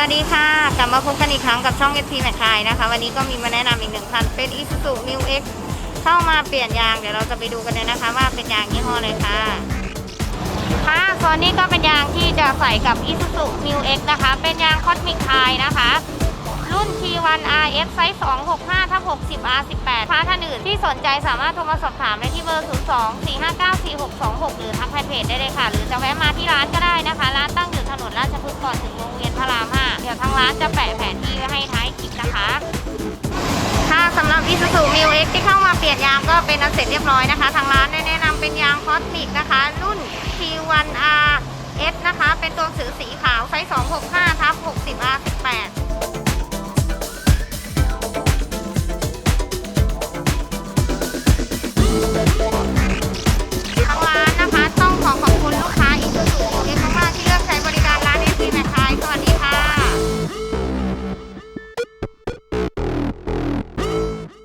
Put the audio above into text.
วัสดีค่ะ กลับมาพบกันอีกครั้งกับช่อง FT แมคคายนะคะ วันนี้ก็มีมาแนะนำอีกหนึ่งคันเป็น Isuzu New X เข้ามาเปลี่ยนยาง เดี๋ยวเราจะไปดูกันเลยนะคะ ว่าเป็นยางยี่ห้ออะไรค่ะ ค่ะส่วนนี้ก็เป็นยางที่จะใส่กับ Isuzu New X นะคะ เป็นยาง Cosmic Tie นะคะ รุ่น T1 RS ไซส์ 265ทับ60 R18 ค้าท่านอื่นที่สนใจสามารถโทรมาสอบถามได้ที่เบอร์ 02 459 4626 หรือทักแฟนเพจได้เลยค่ะ หรือจะแวะมาที่ร้านก็ได้นะคะ ร้านตั้งอยู่ถนนราชพฤกษ์ก่อนถึงโรงเรียนพระราะ จะแปะแผนที่ให้ท้ายคลิปนะคะถ้าสำหรับ Isuzu m i l X ที่เข้ามาเปลี่ยนยางก็เป็นอันเสร็จเรียบร้อยนะคะ ทางร้านแนะนำเป็นยางคอสมิกนะคะ รุ่น T1R S นะคะ เป็นตัวสือสีขาวไซส์265ทับ60 R